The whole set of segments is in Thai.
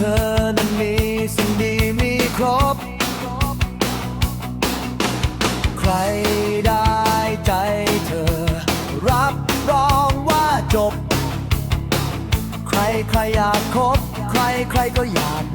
ธอนั้นมีสิ่งดีมีครบ ใครได้ใจเธอ รับรองว่าจบ ใครใครอยากคบ ใครใครก็อยาก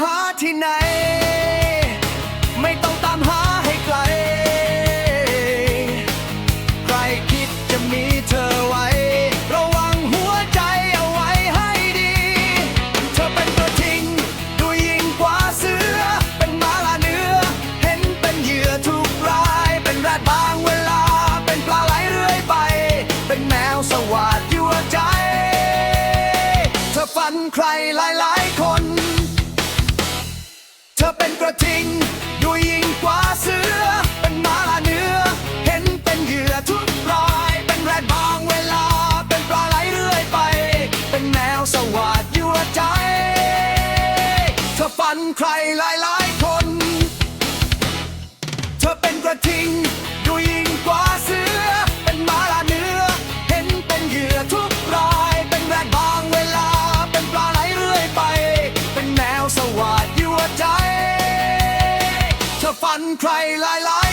หาที่ไหน ไม่ต้องตามหาให้ไกล ใครคิดจะมีเธอไว้ ระวังหัวใจเอาไว้ให้ดี เธอเป็นตัวจริงดูยิ่งกว่าเสือ เป็นมาลาเนื้อ เห็นเป็นเหยื่อทุกราย เป็นแรดบางเวลา เป็นปลาไหลเรื่อยไป เป็นแมวสวาดยั่วใจ เธอฝันใครหลายๆคน วสวัสดยั่วใจเธอฝันใครหลายหลายคน เธอเป็นกระทิงดูยิ่งกว่าเสือ เป็นมาลาเนื้อ เห็นเป็นเหยื่อทุกราย เป็นแรงบางเวลา เป็นปลาไหลเรื่อยไป เป็นแมวสวัสดยั่วใจ เธอฝันใครหลายหลาย